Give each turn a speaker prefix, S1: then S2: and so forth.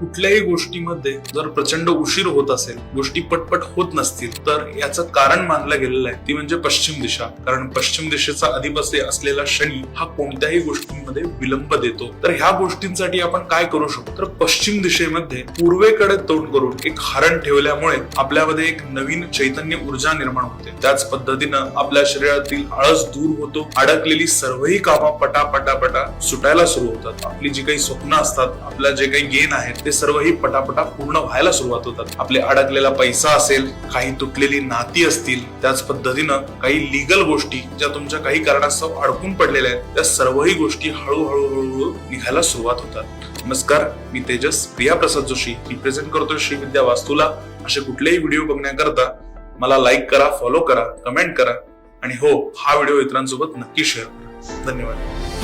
S1: कुठल्याही गोष्टीमध्ये जर प्रचंड उशीर होत असेल गोष्टी पटपट होत नसतील तर याचं कारण मानलं गेलेलं आहे. ती म्हणजे पश्चिम दिशा. कारण पश्चिम दिशेचा अधिपसे असलेला शनी हा कोणत्याही गोष्टींमध्ये विलंब देतो. तर ह्या गोष्टींसाठी आपण काय करू शकतो? तर पश्चिम दिशेमध्ये पूर्वेकडे तोंड करून एक हरण ठेवल्यामुळे आपल्यामध्ये एक नवीन चैतन्य ऊर्जा निर्माण होते. त्याच पद्धतीनं आपल्या शरीरातील आळस दूर होतो. अडकलेली सर्वही कामं पटा पटा पटा सुटायला सुरू होतात. आपली जी काही स्वप्न असतात आपल्या जे काही गेन आहेत ते सर्वही पटापटा पूर्ण व्हायला सुरुवात होतात. आपले अडकलेला पैसा असेल काही तुटलेली नाती असतील त्याच पद्धतीनं काही लिगल गोष्टी ज्या तुमच्या काही कारणास्तव अडकून पडलेल्या आहेत त्या सर्वही गोष्टी हळूहळू हळूहळू निघायला सुरुवात होतात. नमस्कार मी तेजस प्रिया प्रसाद जोशी. रिप्रेझेंट करतोय श्री विद्या वास्तूला. असे कुठलेही व्हिडिओ बघण्याकरता मला लाईक करा फॉलो करा कमेंट करा. आणि हो हा व्हिडिओ इतरांसोबत नक्की शेअर करा. धन्यवाद.